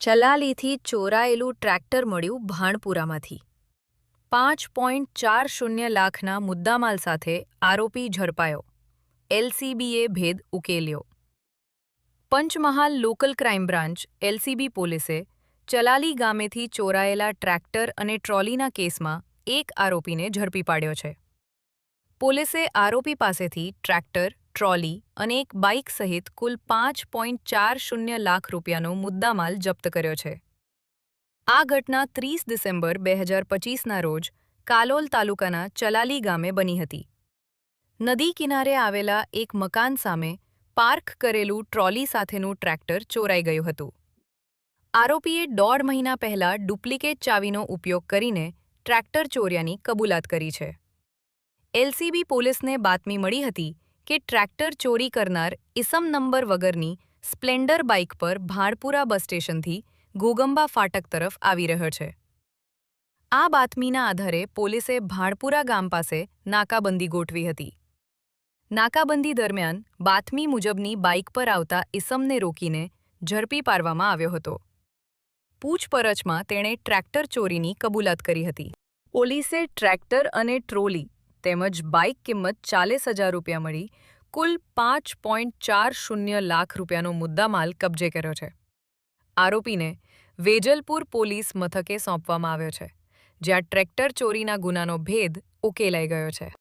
ચલાલીથી ચોરાયેલું tractor મળ્યું ભાણપુરામાંથી. પાંચ point ચાર શૂન્ય લાખના મુદ્દામાલ સાથે આરોપી ઝડપાયો. એલસીબીએ ભેદ ઉકેલ્યો. Panchmahal local crime branch, LCB પોલીસે ચલાલી ગામેથી ચોરાયેલા ટ્રેક્ટર અને ટ્રોલીના કેસમાં એક આરોપીને ઝડપી પાડ્યો છે. પોલીસે આરોપી પાસેથી ટ્રેક્ટર ટ્રોલી અને એક બાઇક સહિત કુલ પાંચ પોઈન્ટ ચાર શૂન્ય લાખ રૂપિયાનો મુદ્દામાલ જપ્ત કર્યો છે. આ ઘટના ત્રીસ ડિસેમ્બર બે હજાર પચીસના રોજ કાલોલ તાલુકાના ચલાલી ગામે બની હતી. નદી કિનારે આવેલા એક મકાન સામે પાર્ક કરેલું ટ્રોલી સાથેનું ટ્રેક્ટર ચોરાઈ ગયું હતું. આરોપીએ દોઢ મહિના પહેલા ડુપ્લિકેટ ચાવીનો ઉપયોગ કરીને ટ્રેક્ટર ચોર્યાની કબૂલાત કરી છે. એલસીબી પોલીસને બાતમી મળી હતી કે ટ્રેક્ટર ચોરી કરનાર ઇસમ નંબર વગરની સ્પ્લેન્ડર બાઇક પર ભાણપુરા બસ સ્ટેશનથી ઘોગંબા ફાટક તરફ આવી રહ્યો છે. આ બાતમીના આધારે પોલીસે ભાણપુરા ગામ પાસે નાકાબંધી ગોઠવી હતી. નાકાબંધી દરમિયાન બાતમી મુજબની બાઇક પર આવતા ઇસમને રોકીને ઝડપી પાડવામાં આવ્યો હતો. પૂછપરછમાં તેણે ટ્રેક્ટર ચોરીની કબૂલાત કરી હતી. પોલીસે ટ્રેક્ટર અને ટ્રોલી તેમજ બાઇક કિંમત ચાલીસ હજાર રૂપિયા મળી, કુલ પાંચ પોઈન્ટ ચાર શૂન્ય લાખ રૂપિયાનો મુદ્દામાલ કબજે કર્યો છે. આરોપીને વેજલપુર પોલીસ મથકે સોંપવામાં આવ્યો છે, જ્યાં ટ્રેક્ટર ચોરીના ગુનાનો ભેદ ઉકેલાઈ ગયો છે.